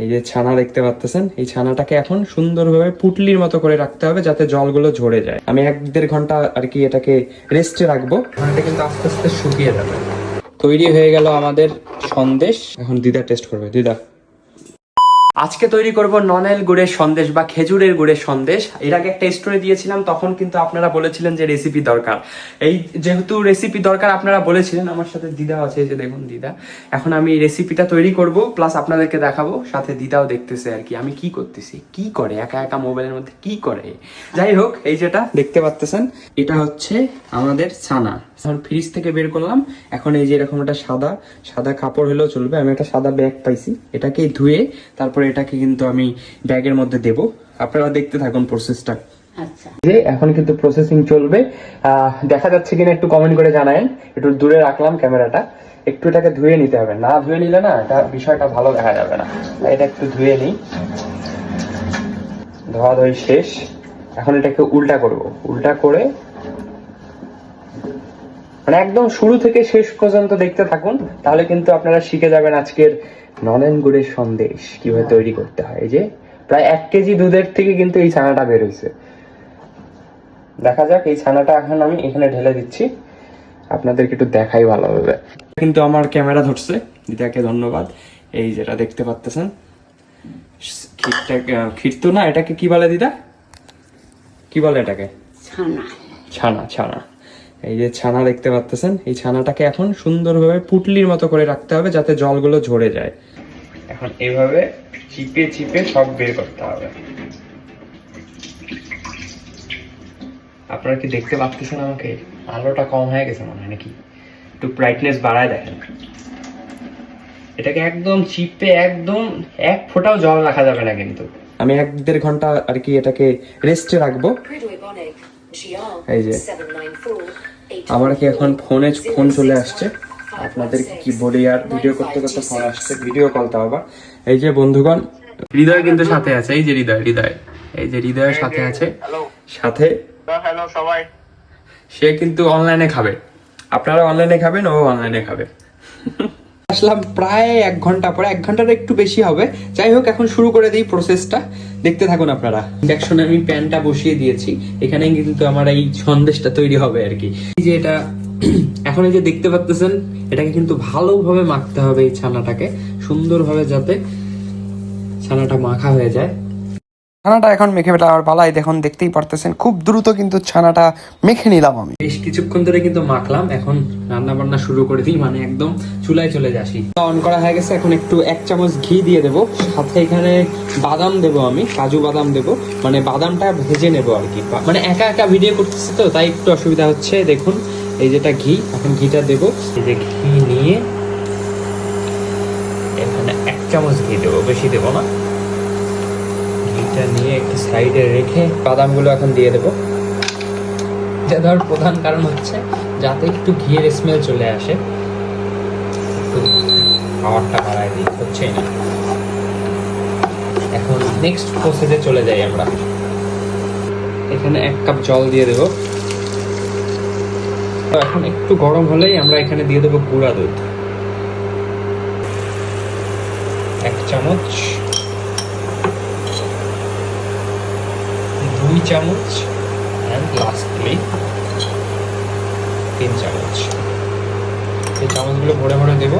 এই যে ছানা দেখতে পাচ্ছেন এই ছানাটাকে এখন সুন্দরভাবে পুটলির মতো করে রাখতে হবে যাতে জলগুলো ঝরে যায়। আমি এক দেড় ঘণ্টা আর কি এটাকে রেস্টে রাখব। এটা কিন্তু আস্তে আস্তে শুকিয়ে যাবে। তৈরি হয়ে গেল আমাদের সন্দেশ। এখন দিদা টেস্ট করবে। দিদা আজকে তৈরি করব ননেল গুড়ের সন্দেশ বা খেজুরের গুড়ের সন্দেশ। এর আগে একটা স্টোরি দিয়েছিলাম, তখন কিন্তু আপনারা বলেছিলেন যে রেসিপি দরকার। এই যেহেতু রেসিপি দরকার আপনারা বলেছিলেন, আমার সাথে দিদা আছে যে দেখুন দিদা। এখন আমি রেসিপিটা তৈরি করব প্লাস আপনাদেরকে দেখাবো, সাথে দিদাও দেখতেছে আর কি, আমি কি করতেছি, কি করে, একা একা মোবাইলের মধ্যে কি করে? যাই হোক, এই যেটা দেখতে পাচ্তেছেন, এটা হচ্ছে আমাদের ছানা। এখন ফ্রিজ থেকে বের করলাম এখন এই যে এরকম একটা সাদা সাদা কাপড় হলেও চলবে। আমি একটা সাদা ব্যাগ পাইছি। এটাকে ধুয়ে তারপরে এটাকে কিন্তু আমি ব্যাগের মধ্যে দেব। আপনারা দেখতে থাকুন প্রসেসটা আচ্ছা। যে এখন কিন্তু প্রসেসিং চলবে। আহ, দেখা যাচ্ছে কিনা একটু কমেন্ট করে জানায়েন। একটু দূরে রাখলাম ক্যামেরাটা। একটু এটাকে ধুয়ে নিতে হবে। না ধুয়ে নিলে না এটা বিষয়টা ভালো দেখা যাবে না। এটা একটু ধুয়ে নিই। ধোয়া ধুয়ে শেষ। এখন এটাকে উল্টা করব। উল্টা করে মানে একদম শুরু থেকে শেষ পর্যন্ত দেখতে থাকুন তাহলে কিন্তু আপনারা শিখে যাবেন আজকের নলেন গুড়ের সন্দেশ কীভাবে তৈরি করতে হয়। এই যে প্রায় এক কেজি দুধের থেকে কিন্তু এই ছানাটা বের হয়েছে দেখা যাক এই ছানাটা এখন আমি এখানে ঢেলে দিচ্ছি। আপনাদেরকে একটু দেখাই ভালোভাবে। কিন্তু আমার ক্যামেরা ধরছে দিদাকে ধন্যবাদ। এই যেটা দেখতে পাচ্তেছেন ক্ষীরটা ক্ষীর তো না এটাকে কি বলে দিদা? কি বলে এটাকে? ছানা। ছানা ছানা। এই যে ছানা দেখতে পাচ্তেছেন এই ছানাটাকে এখন সুন্দরভাবে পুটলির মতো করে রাখতে হবে যাতে জলগুলো ঝরে যায়। এখন এভাবে চিপে চিপে সব বের করতে হবে। আপনারা কি দেখতে পাচ্ছেন আমাকে? আলোটা কম হয়ে গেছে মনে হয় নাকি? একটু ব্রাইটনেস বাড়ায় দেখেন। এটাকে একদম চিপে একদম এক ফোঁটাও জল রাখা যাবে না কিন্তু। আমি এক দেড় ঘণ্টা আর কি এটাকে রেস্টে রাখব। এই যে। আমার কি এখন ফোনে ফোন চলে আসছে? আপনাদের কি বলি আর ভিডিও করতে করতে ফোন আসছে ভিডিও কল তাও আবার। এই যে বন্ধুগণ হৃদয় কিন্তু সাথে আছে এই যে হৃদয় হৃদয়। এই যে হৃদয়ের সাথে আছে। সাথে? হ্যালো সবাই। সে কিন্তু অনলাইনে খাবে। আপনারা অনলাইনে খাবেন ও অনলাইনে খাবে। আসলাম প্রায় এক ঘণ্টা পরে, এক ঘণ্টার একটু বেশি হবে। যাই হোক, এখন শুরু করে দিই প্রসেসটা দেখতে থাকুন আপনারা। ইন্ডাকশনে আমি প্যানটা বসিয়ে দিয়েছি। এখানে কিন্তু আমার এই সন্দেশটা তৈরি হবে আর কি। যে এটা, এখন এই যে দেখতে পাচ্তেছেন, এটাকে কিন্তু ভালোভাবে মাখতে হবে এই ছানাটাকে, সুন্দরভাবে যাতে ছানাটা মাখা হয়ে যায়। ছানাটা এখন মেখে ফেলার পালাই দেখুন, দেখতেই পারতেছেন, খুব দ্রুত কিন্তু ছানাটা মেখে নিলাম আমি। বেশ কিছুক্ষণ ধরে কিন্তু মাখলাম, এখন রান্না বান্না শুরু করে দিই মানে একদম চুলায় চলে যাসি অন করা হয়ে গেছে, এখন একটু এক চামচ ঘি দিয়ে দেবো, সাথে এখানে বাদাম দেবো আমি, কাজু বাদাম দেবো মানে বাদামটা ভেজে নেব আর কি। মানে একা একা ভিডিও করতেছি তো, তাই একটু অসুবিধা হচ্ছে, দেখুন, এই যেটা ঘি, এখন ঘিটা দেবো, এই যে ঘি নিয়ে এখানে এক চামচ ঘি দেবো, বেশি দেবো না। ঘিটা নিয়ে একটু সাইডে রেখে বাদামগুলো এখন দিয়ে দেবো। এটা দেওয়ার প্রধান কারণ হচ্ছে যাতে একটু ঘিয়ের স্মেল চলে আসে। পাওয়ারটা বাড়ায় দিই হচ্ছেই না। এখন নেক্সট প্রসেসে চলে যাই আমরা। এখানে এক কাপ জল দিয়ে দেবো। এখন একটু গরম হলেই আমরা এখানে দিয়ে দেবো গুঁড়া দুধ। এক চামচ দুই চামচ অ্যান্ড লাস্টলি তিন চামচ। এই চামচগুলো ভরে ভরে দেব।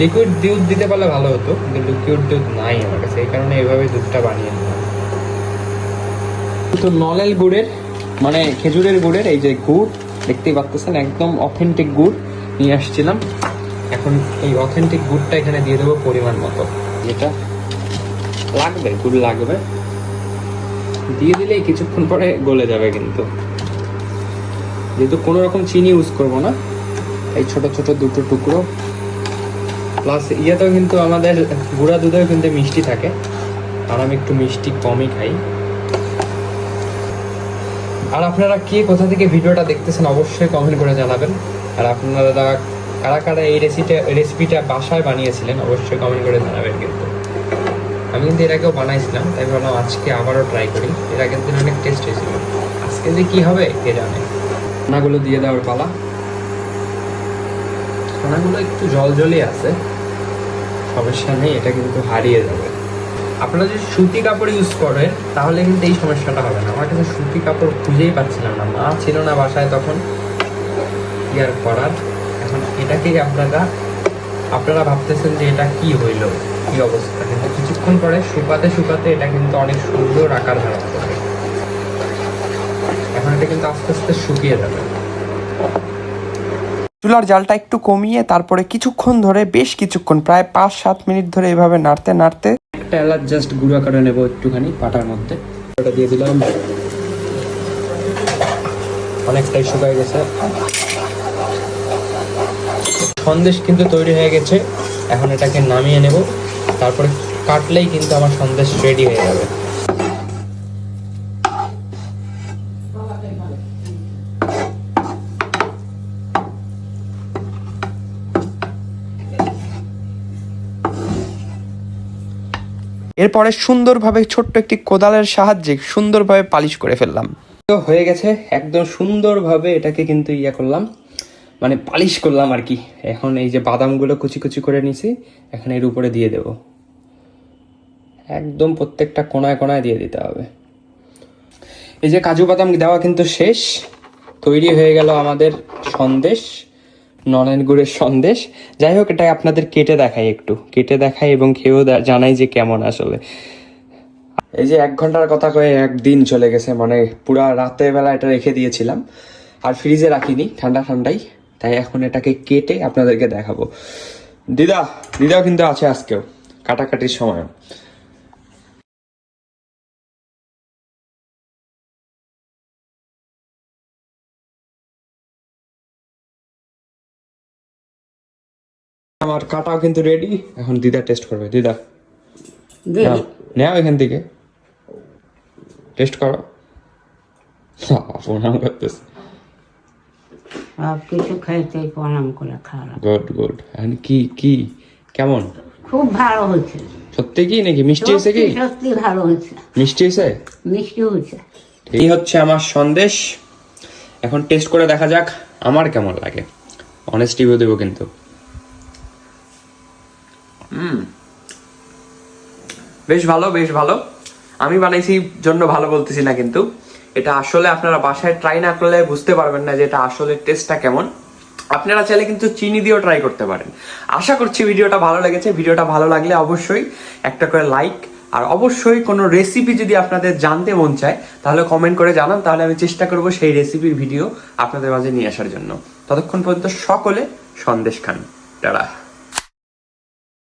লিকুইড দুধ দিতে পারলে ভালো হতো, কিন্তু লিকুইড দুধ নাই আমার কাছে, এই কারণে এইভাবে দুধটা বানিয়ে নিলাম। তো নলেল গুড়ের মানে খেজুরের গুড়ের, এই যে গুড়, দেখতেই পাচ্ছেন একদম অথেন্টিক গুড় নিয়ে আসছিলাম। এখন এই অথেন্টিক গুড়টা এখানে দিয়ে দেবো পরিমাণ মতো। যেটা লাগবে, গুড় লাগবে। দিয়ে দিলেই কিছুক্ষণ পরে গলে যাবে কিন্তু। যেহেতু কোনো রকম চিনি ইউজ করব না, এই ছোট ছোট দুটো টুকরো। প্লাস ইয়েতেও কিন্তু আমাদের গুঁড়া দুধেও কিন্তু মিষ্টি থাকে। আর আমি একটু মিষ্টি কমই খাই। আর আপনারা কে কোথা থেকে ভিডিওটা দেখতেছেন অবশ্যই কমেন্ট করে জানাবেন। আর আপনারা কারা কারা এই রেসিপিটা রেসিপিটা বাসায় বানিয়েছিলেন, অবশ্যই কমেন্ট করে জানাবেন কিন্তু। আমি কিন্তু এর আগেও বানাইছিলাম, তাই ভাবলাম আজকে আবারও ট্রাই করি। এর আগের দিন অনেক টেস্ট হয়েছিল। আজকে যে কি হবে, কে জানে? ছানাগুলো দিয়ে দেওয়ার পালা। ছানাগুলো একটু জল জলই আছে, সমস্যা নেই, এটা কিন্তু হারিয়ে যাবে। আপনারা যদি সুতি কাপড় ইউজ করেন, তাহলে কিন্তু এই সমস্যাটা হবে না। আমার কাছে সুতি কাপড় খুঁজেই পাচ্ছিলাম না। মা ছিল না বাসায় তখন। কি আর করার? এখন এটাকেই আপনারা আপনারা ভাবতেছেন যে এটা কি হইল? কি অবস্থা? কিন্তু কিছুক্ষণ পরে শুকাতে শুকাতে এটা কিন্তু অনেক সুন্দর আকার ধারণ করবে। এখন এটা কিন্তু আস্তে আস্তে শুকিয়ে যাবে। চুলার জালটা একটু কমিয়ে তারপরে কিছুক্ষণ ধরে বেশ কিছুক্ষণ প্রায় পাঁচ সাত মিনিট ধরে এভাবে নাড়তে নাড়তে একটা এলাচ জাস্ট গুঁড়া করে নেব একটুখানি পাটার মধ্যে। ওটা দিয়ে দিলাম। অনেকটাই শুকায় গেছে। সন্দেশ কিন্তু তৈরি হয়ে গেছে। এখন এটাকে নামিয়ে নেব। তারপরে কাটলেই কিন্তু আমার সন্দেশ রেডি হয়ে যাবে। এরপরে সুন্দরভাবে ছোট্ট একটি কোদালের সাহায্যে সুন্দরভাবে পালিশ করে ফেললাম। তো হয়ে গেছে একদম সুন্দরভাবে এটাকে কিন্তু ইয়ে করলাম। মানে পালিশ করলাম আর কি। এখন এই যে বাদামগুলো কুচি কুচি করে নিছি, এখন এর উপরে দিয়ে দেব। একদম প্রত্যেকটা কোনায় কোনায় দিয়ে দিতে হবে। এই যে কাজু বাদাম দেওয়া কিন্তু শেষ। তৈরি হয়ে গেল আমাদের সন্দেশ, নলেন গুড়ের সন্দেশ। যাই হোক, এটা আপনাদের কেটে দেখাই একটু। কেটে দেখাই এবং খেয়েও জানাই যে কেমন আসলে। এই যে এক ঘণ্টার কথা কয়ে একদিন চলে গেছে মানে পুরা রাতের বেলা এটা রেখে দিয়েছিলাম। আর ফ্রিজে রাখিনি, ঠান্ডা ঠান্ডাই। তাই এখন এটাকে কেটে আপনাদেরকে দেখাবো। দিদা দিদাও কিন্তু আছে আজকেও কাটাকাটির সময়। আমার কাটাও কিন্তু রেডি এখন দিদা টেস্ট করবে। দিদা নাও নাও এখান থেকে। টেস্ট করো। প্রণাম করতেছে। সব কিছু খাইতে প্রণাম করে খাওয়া। গুড গুড এখন কি কি কেমন? খুব ভালো হয়েছে। সত্যি কি নাকি? মিষ্টি হয়েছে কি? সত্যি সত্যি ভালো হয়েছে। মিষ্টি হয়েছে? মিষ্টি হয়েছে। এই হচ্ছে আমার সন্দেশ। এখন টেস্ট করে দেখা যাক আমার কেমন লাগে। অনেস্ট রিভিউ দেবো কিন্তু। হুম। বেশ ভালো বেশ ভালো। আমি বানাইছি জন্য ভালো বলতেছি না কিন্তু। এটা আসলে আপনারা বাসায় ট্রাই না করলে বুঝতে পারবেন না যে এটা আসলে টেস্টটা কেমন। আপনারা চাইলে কিন্তু চিনি দিয়েও ট্রাই করতে পারেন। আশা করছি ভিডিওটা ভালো লেগেছে। ভিডিওটা ভালো লাগলে অবশ্যই একটা করে লাইক আর অবশ্যই কোনো রেসিপি যদি আপনাদের জানতে মন চায়, তাহলে কমেন্ট করে জানান। তাহলে আমি চেষ্টা করব সেই রেসিপির ভিডিও আপনাদের মাঝে নিয়ে আসার জন্য। ততক্ষণ পর্যন্ত সকলে সন্দেশ খান। টাটা।